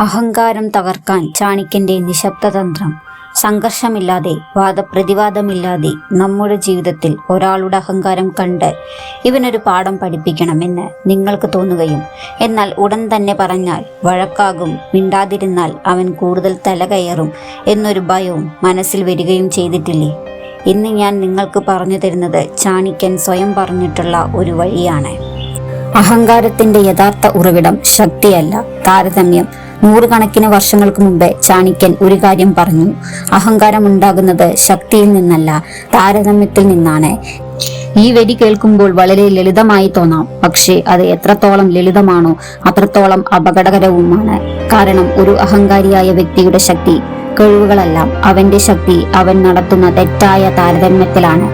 അഹങ്കാരം തകർക്കാൻ ചാണിക്യന്റെ നിശബ്ദതന്ത്രം. സംഘർഷമില്ലാതെ വാദപ്രതിവാദമില്ലാതെ നമ്മുടെ ജീവിതത്തിൽ ഒരാളുടെ അഹങ്കാരം കണ്ട് ഇവനൊരു പാഠം പഠിപ്പിക്കണമെന്ന് നിങ്ങൾക്ക് തോന്നുകയും എന്നാൽ ഉടൻ തന്നെ പറഞ്ഞാൽ വഴക്കാകും മിണ്ടാതിരുന്നാൽ അവൻ കൂടുതൽ തല കയറും എന്നൊരു ഭയവും മനസ്സിൽ വരികയും ചെയ്തിട്ടില്ലേ? ഇന്ന് ഞാൻ നിങ്ങൾക്ക് പറഞ്ഞു തരുന്നത് ചാണിക്യൻ സ്വയം പറഞ്ഞിട്ടുള്ള ഒരു വഴിയാണ്. അഹങ്കാരത്തിന്റെ യഥാർത്ഥ ഉറവിടം ശക്തിയല്ല താരതമ്യം. നൂറുകണക്കിന് വർഷങ്ങൾക്ക് മുമ്പേ ചാണിക്യൻ ഒരു കാര്യം പറഞ്ഞു. അഹങ്കാരം ഉണ്ടാകുന്നത് ശക്തിയിൽ നിന്നല്ല താരതമ്യത്തിൽ നിന്നാണ്. ഈ വരി കേൾക്കുമ്പോൾ വളരെ ലളിതമായി തോന്നാം. പക്ഷേ അത് എത്രത്തോളം ലളിതമാണോ അത്രത്തോളം അപകടകരവുമാണ്. കാരണം ഒരു അഹങ്കാരിയായ വ്യക്തിയുടെ ശക്തി കഴിവുകളെല്ലാം അവന്റെ ശക്തി അവൻ നടത്തുന്ന തെറ്റായ താരതമ്യത്തിലാണ്.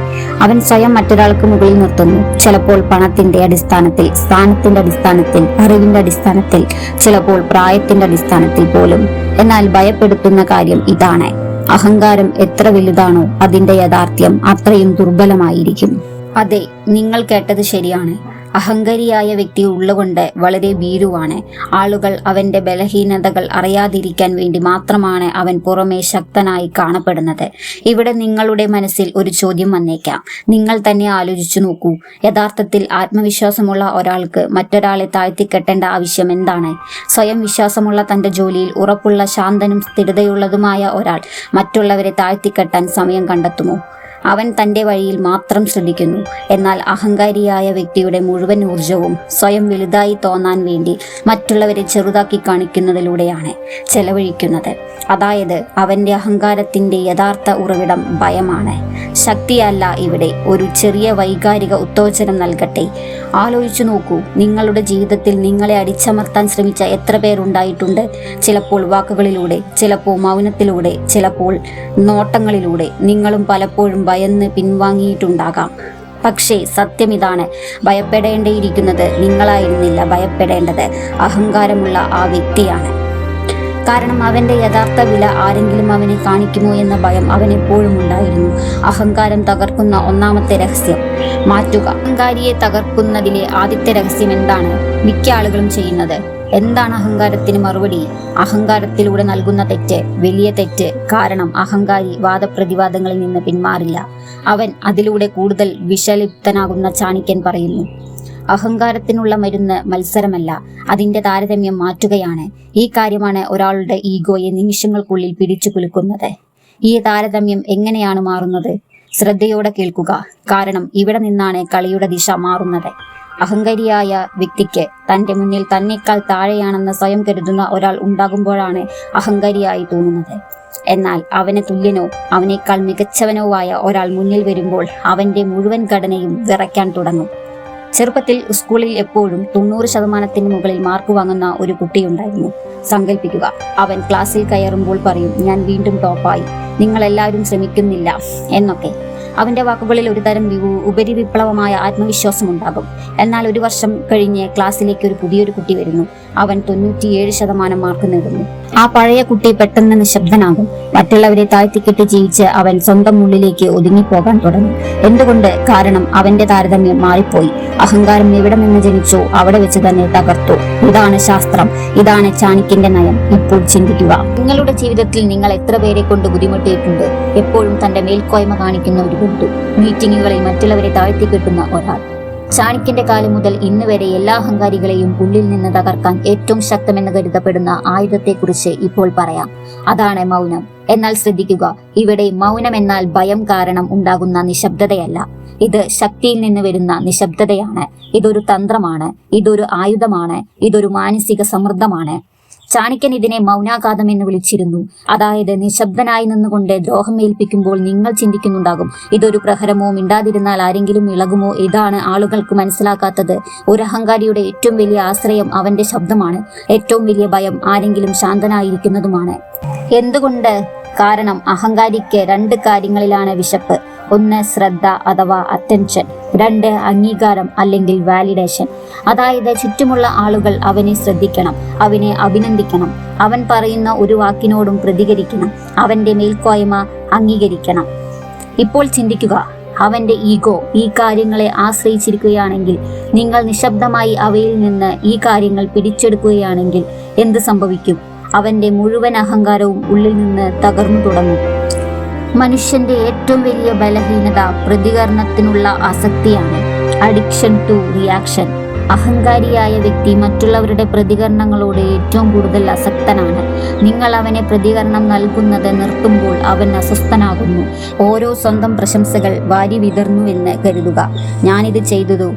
അവൻ സ്വയം മറ്റൊരാൾക്ക് മുകളിൽ നിർത്തുന്നു. ചിലപ്പോൾ പണത്തിന്റെ അടിസ്ഥാനത്തിൽ സ്ഥാനത്തിന്റെ അടിസ്ഥാനത്തിൽ അറിവിന്റെ അടിസ്ഥാനത്തിൽ ചിലപ്പോൾ പ്രായത്തിന്റെ അടിസ്ഥാനത്തിൽ പോലും. എന്നാൽ ഭയപ്പെടുത്തുന്ന കാര്യം ഇതാണ്. അഹങ്കാരം എത്ര വലുതാണോ അതിന്റെ യാഥാർത്ഥ്യം അത്രയും ദുർബലമായിരിക്കും. അതെ നിങ്ങൾ കേട്ടത് ശരിയാണ്. അഹങ്കരിയായ വ്യക്തി ഉള്ളുകൊണ്ട് വളരെ ഭീരുവാണ്. ആളുകൾ അവന്റെ ബലഹീനതകൾ അറിയാതിരിക്കാൻ വേണ്ടി മാത്രമാണ് അവൻ പുറമേ ശക്തനായി കാണപ്പെടുന്നത്. ഇവിടെ നിങ്ങളുടെ മനസ്സിൽ ഒരു ചോദ്യം വന്നേക്കാം. നിങ്ങൾ തന്നെ ആലോചിച്ചു നോക്കൂ. യഥാർത്ഥത്തിൽ ആത്മവിശ്വാസമുള്ള ഒരാൾക്ക് മറ്റൊരാളെ താഴ്ത്തിക്കെട്ടേണ്ട ആവശ്യം എന്താണ്? സ്വയം വിശ്വാസമുള്ള തന്റെ ജോലിയിൽ ഉറപ്പുള്ള ശാന്തനും സ്ഥിരതയുള്ളതുമായ ഒരാൾ മറ്റുള്ളവരെ താഴ്ത്തിക്കെട്ടാൻ സമയം കണ്ടെത്തുമോ? അവൻ തന്റെ വഴിയിൽ മാത്രം ശ്രദ്ധിക്കുന്നു. എന്നാൽ അഹങ്കാരിയായ വ്യക്തിയുടെ മുഴുവൻ ഊർജവും സ്വയം വലുതായി തോന്നാൻ വേണ്ടി മറ്റുള്ളവരെ ചെറുതാക്കി കാണിക്കുന്നതിലൂടെയാണ് ചെലവഴിക്കുന്നത്. അതായത് അവന്റെ അഹങ്കാരത്തിന്റെ യഥാർത്ഥ ഉറവിടം ഭയമാണ്. ശക്തിയല്ല ഇവിടെ. ഒരു ചെറിയ വൈകാരിക ഉത്തേജനം നൽകട്ടെ. ആലോചിച്ചു നോക്കൂ നിങ്ങളുടെ ജീവിതത്തിൽ നിങ്ങളെ അടിച്ചമർത്താൻ ശ്രമിച്ച എത്ര പേരുണ്ടായിട്ടുണ്ട് ചിലപ്പോൾ വാക്കുകളിലൂടെ ചിലപ്പോൾ മൗനത്തിലൂടെ ചിലപ്പോൾ നോട്ടങ്ങളിലൂടെ. നിങ്ങളും പലപ്പോഴും ഭയന്ന് പിൻവാങ്ങിയിട്ടുണ്ടാകാം. പക്ഷേ സത്യം ഇതാണ്. ഭയപ്പെടേണ്ടിയിരിക്കുന്നത് നിങ്ങളായിരുന്നില്ല ഭയപ്പെടേണ്ടത്. അഹങ്കാരമുള്ള ആ വ്യക്തിയാണ്. കാരണം അവന്റെ യഥാർത്ഥ വില ആരെങ്കിലും അവനെ കാണിക്കുമോ എന്ന ഭയം അവനെപ്പോഴും ഉണ്ടായിരുന്നു. അഹങ്കാരം തകർക്കുന്ന ഒന്നാമത്തെ രഹസ്യം. മാറ്റുക. അഹങ്കാരിയെ തകർക്കുന്നതിലെ ആദ്യത്തെ രഹസ്യം എന്താണ്? മിക്ക ആളുകളും ചെയ്യുന്നത്. എന്താണ് അഹങ്കാരത്തിന് മറുപടി? അഹങ്കാരത്തിലൂടെ നൽകുന്ന തെറ്റ് വലിയ തെറ്റ്. കാരണം അഹങ്കാരി വാദപ്രതിവാദങ്ങളിൽ നിന്ന് പിന്മാറില്ല. അവൻ അതിലൂടെ കൂടുതൽ വിഷലിപ്തനാകുന്ന ചാണിക്യൻ പറയുന്നു. അഹങ്കാരത്തിനുള്ള മരുന്ന് മത്സരമല്ല അതിന്റെ താരതമ്യം മാറ്റുകയാണ്. ഈ കാര്യമാണ് ഒരാളുടെ ഈഗോയെ നിമിഷങ്ങൾക്കുള്ളിൽ പിടിച്ചു കുലുക്കുന്നത്. ഈ താരതമ്യം എങ്ങനെയാണ് മാറുന്നത്? ശ്രദ്ധയോടെ കേൾക്കുക. കാരണം ഇവിടെ നിന്നാണ് കളിയുടെ ദിശ മാറുന്നത്. അഹങ്കാരിയായ വ്യക്തിക്ക് തന്റെ മുന്നിൽ തന്നെക്കാൾ താഴെയാണെന്ന് സ്വയം കരുതുന്ന ഒരാൾ ഉണ്ടാകുമ്പോഴാണ് അഹങ്കാരിയായി തോന്നുന്നത്. എന്നാൽ അവന് തുല്യനോ അവനേക്കാൾ മികച്ചവനോ ആയ ഒരാൾ മുന്നിൽ വരുമ്പോൾ അവന്റെ മുഴുവൻ ഘടനയും വിറയ്ക്കാൻ തുടങ്ങും. ചെറുപ്പത്തിൽ സ്കൂളിൽ എപ്പോഴും തൊണ്ണൂറ് ശതമാനത്തിന് മുകളിൽ മാർക്ക് വാങ്ങുന്ന ഒരു കുട്ടിയുണ്ടായിരുന്നു. സങ്കല്പിക്കുക അവൻ ക്ലാസ്സിൽ കയറുമ്പോൾ പറയും ഞാൻ വീണ്ടും ടോപ്പായി. നിങ്ങളെല്ലാവരും ശ്രമിക്കുന്നില്ല എന്നൊക്കെ. അവന്റെ വാക്കുകളിൽ ഒരു തരം ഉപരി ഉപരിവിപ്ലവമായ ആത്മവിശ്വാസം ഉണ്ടാകും. എന്നാൽ ഒരു വർഷം കഴിഞ്ഞ് ക്ലാസ്സിലേക്ക് ഒരു പുതിയൊരു കുട്ടി വരുന്നു. അവൻ തൊണ്ണൂറ്റിയേഴ് ശതമാനം മാർക്ക് നേടുന്നു. ആ പഴയ കുട്ടി പെട്ടെന്ന് നിശബ്ദനാകും. മറ്റുള്ളവരെ താഴ്ത്തിക്കെട്ടി ജീവിച്ച് അവൻ സ്വന്തം ഉള്ളിലേക്ക് ഒതുങ്ങിപ്പോകാൻ തുടങ്ങും. എന്തുകൊണ്ട്? കാരണം അവന്റെ താരതമ്യം മാറിപ്പോയി. അഹങ്കാരം എവിടെ നിന്ന് ജനിച്ചു അവിടെ വെച്ച് തന്നെ തകർത്തു. ഇതാണ് ശാസ്ത്രം. ഇതാണ് ചാണിക്കിന്റെ നയം. ഇപ്പോൾ ചിന്തിക്കുക. നിങ്ങളുടെ ജീവിതത്തിൽ നിങ്ങൾ എത്ര പേരെ കൊണ്ട് ബുദ്ധിമുട്ടിയിട്ടുണ്ട്? എപ്പോഴും തന്റെ മേൽക്കോയ്മ കാണിക്കുന്ന ഒരു ബന്ധു മീറ്റിങ്ങുകളിൽ മറ്റുള്ളവരെ താഴ്ത്തി കെട്ടുന്ന ഒരാൾ. ചാണിക്യന്റെ കാലം മുതൽ ഇന്ന് വരെ എല്ലാ അഹങ്കാരികളെയും ഉള്ളിൽ നിന്ന് തകർക്കാൻ ഏറ്റവും ശക്തമെന്ന് കരുതപ്പെടുന്ന ആയുധത്തെക്കുറിച്ച് ഇപ്പോൾ പറയാം. അതാണ് മൗനം. എന്നാൽ ശ്രദ്ധിക്കുക ഇവിടെ മൗനം എന്നാൽ ഭയം കാരണം ഉണ്ടാകുന്ന നിശബ്ദതയല്ല. ഇത് ശക്തിയിൽ നിന്ന് വരുന്ന നിശബ്ദതയാണ്. ഇതൊരു തന്ത്രമാണ് ഇതൊരു ആയുധമാണ് ഇതൊരു മാനസിക സമ്മർദ്ദമാണ് ചാണിക്യൻ ഇതിനെ മൗനാഘാതം എന്ന് വിളിച്ചിരുന്നു. അതായത് നിശബ്ദനായി നിന്നുകൊണ്ട് ദ്രോഹം ഏൽപ്പിക്കുമ്പോൾ നിങ്ങൾ ചിന്തിക്കുന്നുണ്ടാകും ഇതൊരു പ്രഹരമോ മിണ്ടാതിരുന്നാൽ ആരെങ്കിലും ഇളകുമോ ഇതാണ് ആളുകൾക്ക് മനസ്സിലാക്കാത്തത്. ഒരു അഹങ്കാരിയുടെ ഏറ്റവും വലിയ ആശ്രയം അവന്റെ ശബ്ദമാണ് ഏറ്റവും വലിയ ഭയം ആരെങ്കിലും ശാന്തനായിരിക്കുന്നതുമാണ്. എന്തുകൊണ്ട്? കാരണം അഹങ്കാരിക്ക് രണ്ട് കാര്യങ്ങളിലാണ് വിശപ്പ്. ഒന്ന് ശ്രദ്ധ അഥവാ അറ്റൻഷൻ രണ്ട് അംഗീകാരം അല്ലെങ്കിൽ വാലിഡേഷൻ അതായത് ചുറ്റുമുള്ള ആളുകൾ അവനെ ശ്രദ്ധിക്കണം അവനെ അഭിനന്ദിക്കണം അവൻ പറയുന്ന ഒരു വാക്കിനോടും പ്രതികരിക്കണം അവന്റെ മേൽക്കോയ്മ അംഗീകരിക്കണം. ഇപ്പോൾ ചിന്തിക്കുക അവന്റെ ഈഗോ ഈ കാര്യങ്ങളെ ആശ്രയിച്ചിരിക്കുകയാണെങ്കിൽ നിങ്ങൾ നിശബ്ദമായി അവയിൽ നിന്ന് ഈ കാര്യങ്ങൾ പിടിച്ചെടുക്കുകയാണെങ്കിൽ എന്ത് സംഭവിക്കും? അവന്റെ മുഴുവൻ അഹങ്കാരവും ഉള്ളിൽ നിന്ന് തകർന്നു തുടങ്ങും. മനുഷ്യന്റെ ഏറ്റവും വലിയ ബലഹീനത പ്രതികരണത്തിനുള്ള ആസക്തിയാണ്. അഡിക്ഷൻ ടു റിയാക്ഷൻ അഹങ്കാരിയായ വ്യക്തി മറ്റുള്ളവരുടെ പ്രതികരണങ്ങളോട് ഏറ്റവും കൂടുതൽ അസക്തനാണ് നിങ്ങൾ അവനെ പ്രതികരണം നൽകുന്നത് നിർത്തുമ്പോൾ അവൻ അസ്വസ്ഥനാകുന്നു. ഓരോ സ്വന്തം പ്രശംസകൾ വാരി വിതർന്നു വിതർന്നുവെന്ന് കരുതുക. ഞാനിത് ചെയ്തതു?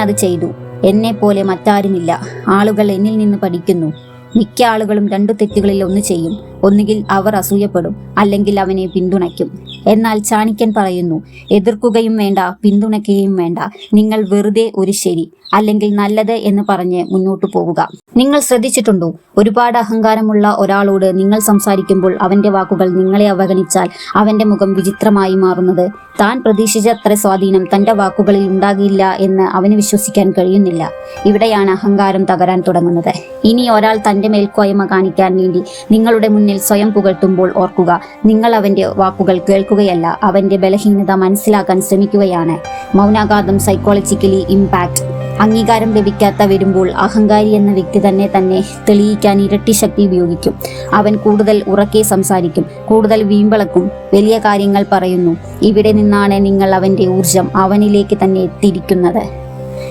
അത് ചെയ്തു. എന്നെ പോലെ മറ്റാരുമില്ല. ആളുകൾ എന്നിൽ നിന്ന് പഠിക്കുന്നു. മിക്ക ആളുകളും രണ്ടു തെറ്റുകളിൽ ഒന്ന് ചെയ്യും. ഒന്നുകിൽ അവർ അസൂയപ്പെടും അല്ലെങ്കിൽ അവനെ പിന്തുണയ്ക്കും. എന്നാൽ ചാണിക്കൻ പറയുന്നു എതിർക്കുകയും വേണ്ട പിന്തുണയ്ക്കുകയും വേണ്ട. നിങ്ങൾ വെറുതെ ഒരു ശരി അല്ലെങ്കിൽ നല്ലത് എന്ന് പറഞ്ഞ് മുന്നോട്ടു പോവുക. നിങ്ങൾ ശ്രദ്ധിച്ചിട്ടുണ്ടോ? ഒരുപാട് അഹങ്കാരമുള്ള ഒരാളോട് നിങ്ങൾ സംസാരിക്കുമ്പോൾ അവന്റെ വാക്കുകൾ നിങ്ങളെ അവഗണിച്ചാൽ അവന്റെ മുഖം വിചിത്രമായി മാറുന്നത്. താൻ പ്രതീക്ഷിച്ച അത്ര സ്വാധീനം തന്റെ വാക്കുകളിൽ ഉണ്ടാകില്ല എന്ന് അവന് വിശ്വസിക്കാൻ കഴിയുന്നില്ല. ഇവിടെയാണ് അഹങ്കാരം തകരാൻ തുടങ്ങുന്നത്. ഇനി ഒരാൾ തന്റെ മേൽക്കോയ്മ കാണിക്കാൻ വേണ്ടി നിങ്ങളുടെ മുന്നിൽ സ്വയം പുകഴ്ത്തുമ്പോൾ ഓർക്കുക നിങ്ങൾ അവന്റെ വാക്കുകൾ കേൾക്കുകയല്ല അവന്റെ ബലഹീനത മനസ്സിലാക്കാൻ ശ്രമിക്കുകയാണ്. മൗനാഘാതം സൈക്കോളജിക്കലി ഇമ്പാക്ട് അംഗീകാരം ലഭിക്കാത്ത വരുമ്പോൾ അഹങ്കാരി എന്ന വ്യക്തി തന്നെ തന്നെ തെളിയിക്കാൻ ഇരട്ടി ശക്തി ഉപയോഗിക്കും. അവൻ കൂടുതൽ ഉറക്കെ സംസാരിക്കും കൂടുതൽ വീമ്പളക്കും വലിയ കാര്യങ്ങൾ പറയുന്നു. ഇവിടെ നിന്നാണ് നിങ്ങൾ അവന്റെ ഊർജം അവനിലേക്ക് തന്നെ എത്തിയിരിക്കുന്നത്.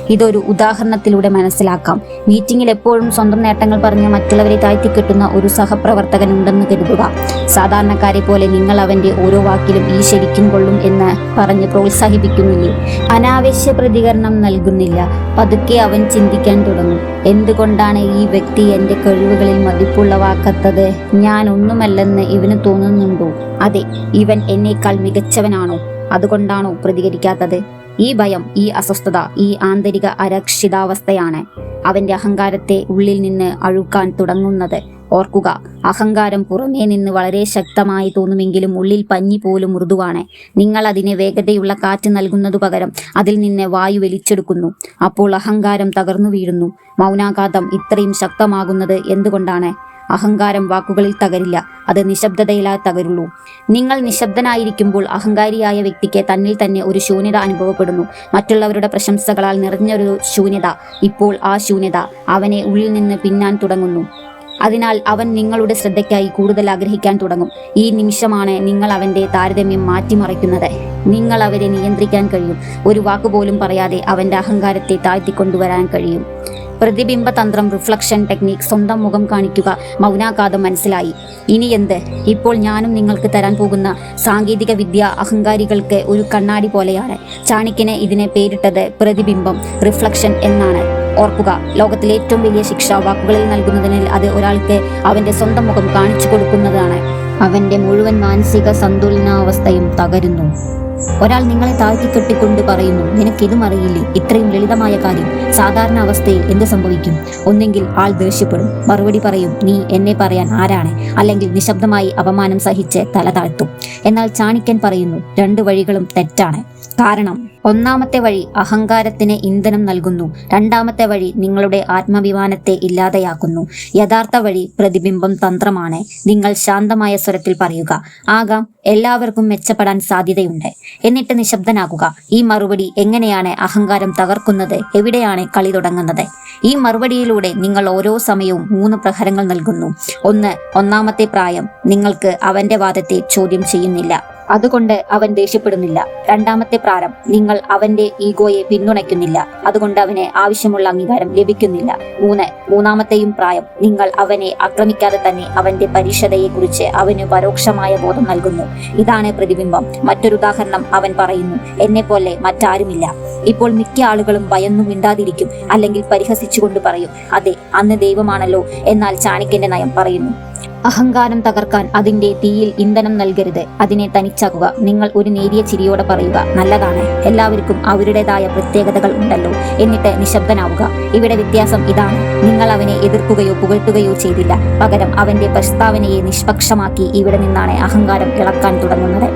ഇതൊരു ഉദാഹരണത്തിലൂടെ മനസ്സിലാക്കാം. മീറ്റിംഗിൽ എപ്പോഴും സ്വന്തം നേട്ടങ്ങൾ പറഞ്ഞ് മറ്റുള്ളവരെ താഴ്ത്തിക്കെട്ടുന്ന ഒരു സഹപ്രവർത്തകൻ ഉണ്ടെന്ന് കരുതുക. സാധാരണക്കാരെ പോലെ നിങ്ങൾ അവന്റെ ഓരോ വാക്കിലും ഈ ശരിക്കും കൊള്ളും എന്ന് പറഞ്ഞ് പ്രോത്സാഹിപ്പിക്കുന്നില്ലേ? അനാവശ്യ പ്രതികരണം നൽകുന്നില്ല. പതുക്കെ അവൻ ചിന്തിക്കാൻ തുടങ്ങും. എന്തുകൊണ്ടാണ് ഈ വ്യക്തി എന്റെ കഴിവുകളിൽ മതിപ്പുള്ളവാക്കാത്തത് ഞാൻ ഒന്നുമല്ലെന്ന് ഇവന് തോന്നുന്നുണ്ടോ? അതെ ഇവൻ എന്നേക്കാൾ മികച്ചവനാണോ? അതുകൊണ്ടാണോ പ്രതികരിക്കാത്തത്? ഈ ഭയം ഈ അസ്വസ്ഥത ഈ ആന്തരിക അരക്ഷിതാവസ്ഥയാണ് അവന്റെ അഹങ്കാരത്തെ ഉള്ളിൽ നിന്ന് അഴുക്കാൻ തുടങ്ങുന്നത്. ഓർക്കുക അഹങ്കാരം പുറമേ നിന്ന് വളരെ ശക്തമായി തോന്നുമെങ്കിലും ഉള്ളിൽ പഞ്ഞി പോലും മൃദുവാണ് നിങ്ങൾ അതിനെ വേഗതയുള്ള കാറ്റ് നൽകുന്നതു പകരം അതിൽ നിന്ന് വായു വലിച്ചെടുക്കുന്നു. അപ്പോൾ അഹങ്കാരം തകർന്നു വീഴുന്നു. മൗനാഘാതം ഇത്രയും ശക്തമാകുന്നത് എന്തുകൊണ്ടാണ്? അഹങ്കാരം വാക്കുകളിൽ തകരില്ല. അത് നിശബ്ദതയിലാ തകരുള്ളൂ. നിങ്ങൾ നിശബ്ദനായിരിക്കുമ്പോൾ അഹങ്കാരിയായ വ്യക്തിക്ക് തന്നിൽ തന്നെ ഒരു ശൂന്യത അനുഭവപ്പെടുന്നു. മറ്റുള്ളവരുടെ പ്രശംസകളാൽ നിറഞ്ഞൊരു ശൂന്യത. ഇപ്പോൾ ആ ശൂന്യത അവനെ ഉള്ളിൽ നിന്ന് പിന്നാൻ തുടങ്ങുന്നു. അതിനാൽ അവൻ നിങ്ങളുടെ ശ്രദ്ധയ്ക്കായി കൂടുതൽ ആഗ്രഹിക്കാൻ തുടങ്ങും. ഈ നിമിഷമാണ് നിങ്ങൾ അവന്റെ താരതമ്യം മാറ്റിമറിക്കുന്നത്. നിങ്ങൾ അവരെ നിയന്ത്രിക്കാൻ കഴിയും. ഒരു വാക്കുപോലും പറയാതെ അവന്റെ അഹങ്കാരത്തെ താഴ്ത്തിക്കൊണ്ടുവരാൻ കഴിയും. പ്രതിബിംബ തന്ത്രം റിഫ്ലക്ഷൻ ടെക്നിക് സ്വന്തം മുഖം കാണിക്കുക മൗനാഘാതം മനസ്സിലായി. ഇനി എന്ത്? ഇപ്പോൾ ഞാനും നിങ്ങൾക്ക് തരാൻ പോകുന്ന സാങ്കേതിക വിദ്യ അഹങ്കാരികൾക്ക് ഒരു കണ്ണാടി പോലെയാണ്. ചാണിക്കിന് ഇതിനെ പേരിട്ടത് പ്രതിബിംബം റിഫ്ലക്ഷൻ എന്നാണ്. ഓർക്കുക ലോകത്തിലെ ഏറ്റവും വലിയ ശിക്ഷ വാക്കുകളിൽ നൽകുന്നതിനാൽ അത് ഒരാൾക്ക് അവന്റെ സ്വന്തം മുഖം കാണിച്ചു കൊടുക്കുന്നതാണ്. അവന്റെ മുഴുവൻ മാനസിക സന്തുലനാവസ്ഥയും തകരുന്നു. ഒരാൾ നിങ്ങളെ താഴ്ത്തി കെട്ടിക്കൊണ്ട് പറയുന്നു നിനക്കിതും അറിയില്ലേ? ഇത്രയും ലളിതമായ കാര്യം. സാധാരണ അവസ്ഥയിൽ എന്ത് സംഭവിക്കും? ഒന്നെങ്കിൽ ആൾ ദേഷ്യപ്പെടും. മറുപടി പറയും നീ എന്നെ പറയാൻ ആരാണ്? അല്ലെങ്കിൽ നിശബ്ദമായി അപമാനം സഹിച്ച് തല താഴ്ത്തും. എന്നാൽ ചാണിക്യൻ പറയുന്നു രണ്ടു വഴികളും തെറ്റാണ്. കാരണം ഒന്നാമത്തെ വഴി അഹങ്കാരത്തിന് ഇന്ധനം നൽകുന്നു. രണ്ടാമത്തെ വഴി നിങ്ങളുടെ ആത്മാഭിമാനത്തെ ഇല്ലാതെയാക്കുന്നു. യഥാർത്ഥ വഴി പ്രതിബിംബം തന്ത്രമാണ്. നിങ്ങൾ ശാന്തമായ സ്വരത്തിൽ പറയുക. ആകാം എല്ലാവർക്കും മെച്ചപ്പെടാൻ സാധ്യതയുണ്ട്. എന്നിട്ട് നിശബ്ദനാകുക. ഈ മറുപടി എങ്ങനെയാണ് അഹങ്കാരം തകർക്കുന്നത്? എവിടെയാണ് കളി തുടങ്ങുന്നത്? ഈ മറുപടിയിലൂടെ നിങ്ങൾ ഓരോ സമയവും മൂന്ന് പ്രഹരങ്ങൾ നൽകുന്നു. ഒന്ന് ഒന്നാമത്തെ പ്രായം. നിങ്ങൾക്ക് അവന്റെ വാദത്തെ ചോദ്യം ചെയ്യുന്നില്ല. അതുകൊണ്ട് അവൻ ദേഷ്യപ്പെടുന്നില്ല. രണ്ടാമത്തെ പ്രാരം നിങ്ങൾ അവന്റെ ഈഗോയെ പിന്തുണയ്ക്കുന്നില്ല. അതുകൊണ്ട് അവന് ആവശ്യമുള്ള അംഗീകാരം ലഭിക്കുന്നില്ല. മൂന്ന് മൂന്നാമത്തെയും പ്രായം നിങ്ങൾ അവനെ ആക്രമിക്കാതെ തന്നെ അവന്റെ പരീക്ഷതയെക്കുറിച്ച് അവന് പരോക്ഷമായ ബോധം നൽകുന്നു. ഇതാണ് പ്രതിബിംബം. മറ്റൊരു ഉദാഹരണം അവൻ പറയുന്നു എന്നെ പോലെ മറ്റാരുമില്ല. ഇപ്പോൾ മിക്ക ആളുകളും ഭയന്നു മിണ്ടാതിരിക്കും അല്ലെങ്കിൽ പരിഹസിച്ചുകൊണ്ട് പറയും അതെ അന്ന് ദൈവമാണല്ലോ എന്നാൽ ചാണിക്കന്റെ നയം പറയുന്നു. അഹങ്കാരം തകർക്കാൻ അതിന്റെ തീയിൽ ഇന്ധനം നൽകരുത്. അതിനെ തനിച്ചാക്കുക. നിങ്ങൾ ഒരു നേരിയ ചിരിയോടെ പറയുക നല്ലതാണ്. എല്ലാവർക്കും അവരുടേതായ പ്രത്യേകതകൾ ഉണ്ടല്ലോ എന്നിട്ട് നിശബ്ദനാവുക. ഇവിടെ വ്യത്യാസം ഇതാണ്. നിങ്ങൾ അവനെ എതിർക്കുകയോ പുകഴ്ത്തുകയോ ചെയ്തില്ല. പകരം അവന്റെ പ്രസ്താവനയെ നിഷ്പക്ഷമാക്കി ഇവിടെ നിന്നാണ് അഹങ്കാരം ഇളക്കാൻ തുടങ്ങുന്നത്.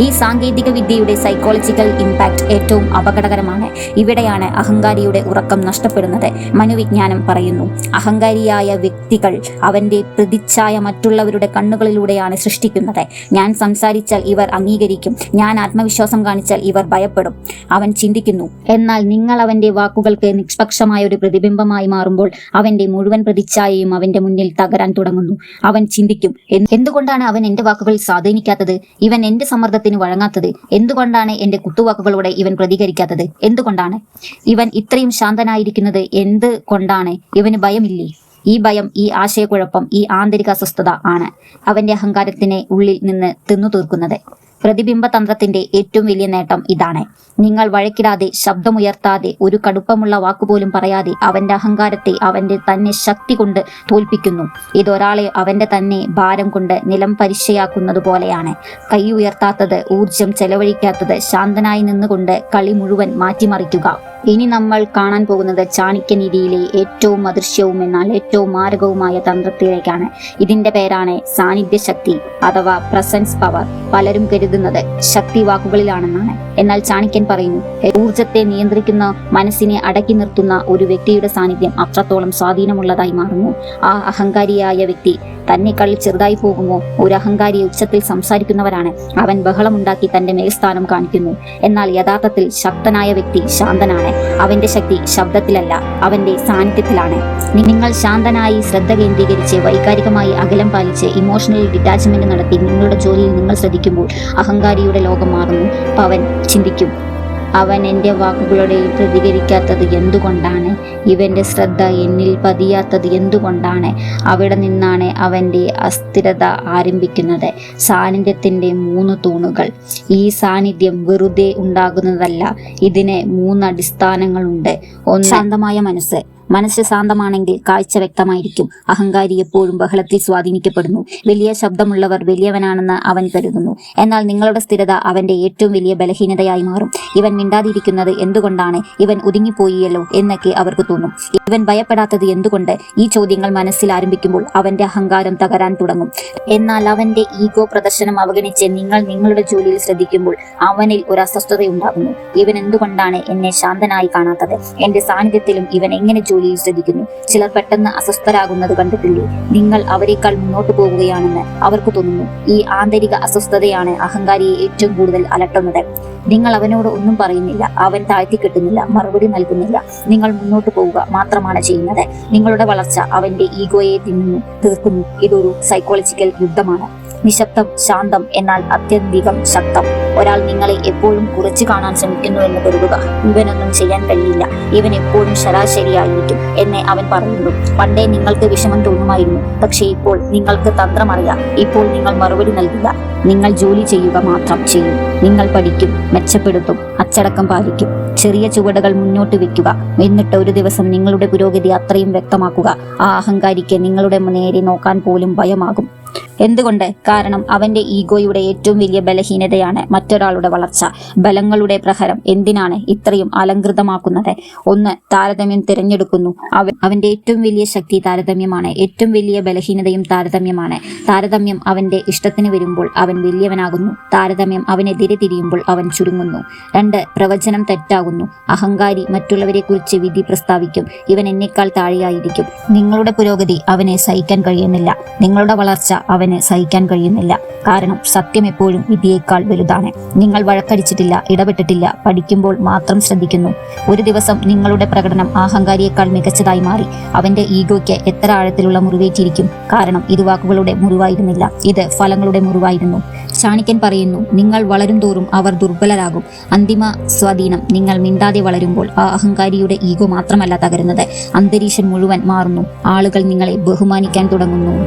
ഈ സാങ്കേതിക വിദ്യയുടെ സൈക്കോളജിക്കൽ ഇമ്പാക്ട് ഏറ്റവും അപകടകരമാണ്. ഇവിടെയാണ് അഹങ്കാരിയുടെ ഉറക്കം നഷ്ടപ്പെടുന്നത്. മനോവിജ്ഞാനം പറയുന്നു അഹങ്കാരിയായ വ്യക്തികൾ അവന്റെ പ്രതിച്ഛായ മറ്റുള്ളവരുടെ കണ്ണുകളിലൂടെയാണ് സൃഷ്ടിക്കുന്നത്. ഞാൻ സംസാരിച്ചാൽ ഇവർ അംഗീകരിക്കും. ഞാൻ ആത്മവിശ്വാസം കാണിച്ചാൽ ഇവർ ഭയപ്പെടും. അവൻ ചിന്തിക്കുന്നു എന്നാൽ നിങ്ങൾ അവന്റെ വാക്കുകൾക്ക് നിഷ്പക്ഷമായ ഒരു പ്രതിബിംബമായി മാറുമ്പോൾ അവന്റെ മുഴുവൻ പ്രതിച്ഛായയും അവന്റെ മുന്നിൽ തകരാൻ തുടങ്ങുന്നു. അവൻ ചിന്തിക്കും എന്തുകൊണ്ടാണ് അവൻ എന്റെ വാക്കുകൾ സ്വാധീനിക്കാത്തത്? ഇവൻ എന്റെ സമ്മർദ്ദത്തിന് വഴങ്ങാത്തത്? എന്തുകൊണ്ടാണ് എന്റെ കുത്തുവാക്കുകളോടെ ഇവൻ പ്രതികരിക്കാത്തത്? എന്തുകൊണ്ടാണ്? ഇവൻ ഇത്രയും ശാന്തനായിരിക്കുന്നത് എന്ത് കൊണ്ടാണ്? ഇവന് ഭയമില്ലേ? ഈ ഭയം ഈ ആശയക്കുഴപ്പം ഈ ആന്തരിക അസ്വസ്ഥത ആണ് അവന്റെ അഹങ്കാരത്തിനെ ഉള്ളിൽ നിന്ന് തിന്നു തീർക്കുന്നത്. പ്രതിബിംബ തന്ത്രത്തിന്റെ ഏറ്റവും വലിയ നേട്ടം ഇതാണ്. നിങ്ങൾ വഴക്കിടാതെ ശബ്ദമുയർത്താതെ ഒരു കടുപ്പമുള്ള വാക്കുപോലും പറയാതെ അവന്റെ അഹങ്കാരത്തെ അവന്റെ തന്നെ ശക്തി കൊണ്ട് തോൽപ്പിക്കുന്നു. ഇതൊരാളെ അവന്റെ തന്നെ ഭാരം കൊണ്ട് നിലം പരിശയാക്കുന്നത് പോലെയാണ്. കൈ ഉയർത്താത്തത് ഊർജം ചെലവഴിക്കാത്തത് ശാന്തനായി നിന്നുകൊണ്ട് കളി മുഴുവൻ മാറ്റിമറിക്കുക. ഇനി നമ്മൾ കാണാൻ പോകുന്നത് ചാണിക്യനീതിയിലെ ഏറ്റവും അദൃശ്യവും എന്നാൽ ഏറ്റവും മാരകവുമായ തന്ത്രത്തിലേക്കാണ്. ഇതിന്റെ പേരാണ് സാന്നിധ്യശക്തി അഥവാ പ്രസൻസ് പവർ പലരും കരുതുന്നത് ശക്തി വാക്കുകളിലാണെന്നാണ് എന്നാൽ ചാണിക്യൻ പറയുന്നു ഊർജത്തെ നിയന്ത്രിക്കുന്ന മനസ്സിനെ അടക്കി നിർത്തുന്ന ഒരു വ്യക്തിയുടെ സാന്നിധ്യം അത്രത്തോളം സ്വാധീനമുള്ളതായി മാറുന്നു. ആ അഹങ്കാരിയായ വ്യക്തി തന്നെക്കാളിൽ ചെറുതായി പോകുമോ? ഒരു അഹങ്കാരി ഉച്ചത്തിൽ സംസാരിക്കുന്നവരാണ്. അവൻ ബഹളമുണ്ടാക്കി തന്റെ മേൽസ്ഥാനം കാണിക്കുന്നു. എന്നാൽ യഥാർത്ഥത്തിൽ ശക്തനായ വ്യക്തി ശാന്തനാണ്. അവന്റെ ശക്തി ശബ്ദത്തിലല്ല അവന്റെ സാന്നിധ്യത്തിലാണ്. നിങ്ങൾ ശാന്തനായി ശ്രദ്ധ കേന്ദ്രീകരിച്ച് വൈകാരികമായി അകലം പാലിച്ച് ഇമോഷണൽ ഡിറ്റാച്ച്മെന്റ് നടത്തി നിങ്ങളുടെ ജോലിയിൽ നിങ്ങൾ ശ്രദ്ധിക്കുമ്പോൾ അഹങ്കാരിയുടെ ലോകം മാറുന്നു. പവൻ ചിന്തിക്കും. അവൻ എന്റെ വാക്കുകളോട് പ്രതികരിക്കാത്തത് എന്തുകൊണ്ടാണ്? ഇവന്റെ ശ്രദ്ധ എന്നിൽ പതിയാത്തത് എന്തുകൊണ്ടാണ്? അവിടെ നിന്നാണ് അവന്റെ അസ്ഥിരത ആരംഭിക്കുന്നത്. സാന്നിധ്യത്തിന്റെ മൂന്ന് തൂണുകൾ. ഈ സാന്നിധ്യം വെറുതെ ഉണ്ടാകുന്നതല്ല. ഇതിന് മൂന്ന് അടിസ്ഥാനങ്ങളുണ്ട്. ഒന്ന് ശാന്തമായ മനസ്സ്. മനസ്സ് ശാന്തമാണെങ്കിൽ കാഴ്ച വ്യക്തമായിരിക്കും. അഹങ്കാരി എപ്പോഴും ബഹളത്തിൽ സ്വാധീനിക്കപ്പെടുന്നു. വലിയ ശബ്ദമുള്ളവർ വലിയവനാണെന്ന് അവൻ കരുതുന്നു. എന്നാൽ നിങ്ങളുടെ സ്ഥിരത അവന്റെ ഏറ്റവും വലിയ ബലഹീനതയായി മാറും. ഇവൻ മിണ്ടാതിരിക്കുന്നത് എന്തുകൊണ്ടാണ്? ഇവൻ ഒതുങ്ങിപ്പോയിയല്ലോ എന്നൊക്കെ അവർക്ക് തോന്നും. ഇവൻ ഭയപ്പെടാത്തത് എന്തുകൊണ്ട്? ഈ ചോദ്യങ്ങൾ മനസ്സിൽ ആരംഭിക്കുമ്പോൾ അവന്റെ അഹങ്കാരം തകരാൻ തുടങ്ങും. എന്നാൽ അവന്റെ ഈഗോ പ്രദർശനം അവഗണിച്ച് നിങ്ങൾ നിങ്ങളുടെ ജോലിയിൽ ശ്രദ്ധിക്കുമ്പോൾ അവനിൽ ഒരു അസ്വസ്ഥതയുണ്ടാകുന്നു. ഇവൻ എന്തുകൊണ്ടാണ് എന്നെ ശാന്തനായി കാണാത്തത്? എന്റെ സാന്നിധ്യത്തിലും ഇവൻ എങ്ങനെ ജോലിയിൽ ശ്രദ്ധിക്കുന്നു. ചിലർ പെട്ടെന്ന് അസ്വസ്ഥരാകുന്നത് കണ്ടിട്ടില്ലേ? നിങ്ങൾ അവരെക്കാൾ മുന്നോട്ട് പോവുകയാണെന്ന് അവർക്ക് തോന്നുന്നു. ഈ ആന്തരിക അസ്വസ്ഥതയാണ് അഹങ്കാരിയെ ഏറ്റവും കൂടുതൽ അലട്ടുന്നത്. നിങ്ങൾ അവനോട് ഒന്നും പറയുന്നില്ല. അവൻ താഴ്ത്തി കിട്ടുന്നില്ല. മറുപടി നൽകുന്നില്ല. നിങ്ങൾ മുന്നോട്ട് പോവുക മാത്രമാണ് ചെയ്യുന്നത്. നിങ്ങളുടെ വളർച്ച അവന്റെ ഈഗോയെ തിന്നുന്നു തീർക്കുന്നു. ഇതൊരു സൈക്കോളജിക്കൽ യുദ്ധമാണ്. നിശബ്ദം ശാന്തം എന്നാൽ അത്യന്തികം ശക്തം ഒരാൾ നിങ്ങളെ എപ്പോഴും കുറച്ചു കാണാൻ ശ്രമിക്കുന്നു എന്ന് കരുതുക. ഇവനൊന്നും ചെയ്യാൻ കഴിയില്ല. ഇവൻ എപ്പോഴും ശരാശരിയായിരിക്കും എന്നെ അവൻ പറയുന്നു. പണ്ടേ നിങ്ങൾക്ക് വിഷമം തോന്നുമായിരുന്നു. പക്ഷേ ഇപ്പോൾ നിങ്ങൾക്ക് തന്ത്രം അറിയാം. ഇപ്പോൾ നിങ്ങൾ മറുപടി നൽകില്ല നിങ്ങൾ ജോലി ചെയ്യുക മാത്രം ചെയ്യും. നിങ്ങൾ പഠിക്കും മെച്ചപ്പെടുത്തും അച്ചടക്കം പാലിക്കും. ചെറിയ ചുവടുകൾ മുന്നോട്ട് വെക്കുക. എന്നിട്ട് ഒരു ദിവസം നിങ്ങളുടെ പുരോഗതി അത്രയും വ്യക്തമാക്കുക. ആ അഹങ്കാരിക്ക് നിങ്ങളുടെ നേരെ നോക്കാൻ പോലും ഭയമാകും. എന്തുകൊണ്ട്? കാരണം അവന്റെ ഈഗോയുടെ ഏറ്റവും വലിയ ബലഹീനതയാണ് മറ്റൊരാളുടെ വളർച്ച. ബലങ്ങളുടെ പ്രഹരം എന്തിനാണ് ഇത്രയും അലങ്കൃതമാക്കുന്നത് ഒന്ന് താരതമ്യം തിരഞ്ഞെടുക്കുന്നു. അവൻ അവന്റെ ഏറ്റവും വലിയ ശക്തി താരതമ്യമാണ്. ഏറ്റവും വലിയ ബലഹീനതയും താരതമ്യമാണ്. താരതമ്യം അവന്റെ ഇഷ്ടത്തിന് വരുമ്പോൾ അവൻ വലിയവനാകുന്നു. താരതമ്യം അവനെതിരെ തിരിയുമ്പോൾ അവൻ ചുരുങ്ങുന്നു. രണ്ട് പ്രവചനം തെറ്റാകുന്നു. അഹങ്കാരി മറ്റുള്ളവരെ കുറിച്ച് വിധി പ്രസ്താവിക്കും. ഇവൻ എന്നേക്കാൾ താഴെയായിരിക്കും. നിങ്ങളുടെ പുരോഗതി അവനെ സഹിക്കാൻ കഴിയുന്നില്ല. നിങ്ങളുടെ വളർച്ച അവന് സഹിക്കാൻ കഴിയുന്നില്ല. കാരണം സത്യം എപ്പോഴും വിധിയേക്കാൾ വലുതാണ്. നിങ്ങൾ വഴക്കടിച്ചിട്ടില്ല ഇടപെട്ടിട്ടില്ല പഠിക്കുമ്പോൾ മാത്രം ശ്രദ്ധിക്കുന്നു. ഒരു ദിവസം നിങ്ങളുടെ പ്രകടനം അഹങ്കാരിയേക്കാൾ മികച്ചതായി മാറി. അവന്റെ ഈഗോയ്ക്ക് എത്ര ആഴത്തിലുള്ള മുറിവേറ്റിരിക്കും. കാരണം ഇത് വാക്കുകളുടെ മുറിവായിരുന്നില്ല. ഇത് ഫലങ്ങളുടെ മുറിവായിരുന്നു. ചാണിക്യൻ പറയുന്നു നിങ്ങൾ വളരും തോറും അവർ ദുർബലരാകും. അന്തിമ സ്വാധീനം നിങ്ങൾ മിണ്ടാതെ വളരുമ്പോൾ ആ അഹങ്കാരിയുടെ ഈഗോ മാത്രമല്ല തകരുന്നത്. അന്തരീക്ഷം മുഴുവൻ മാറുന്നു. ആളുകൾ നിങ്ങളെ ബഹുമാനിക്കാൻ തുടങ്ങുന്നു.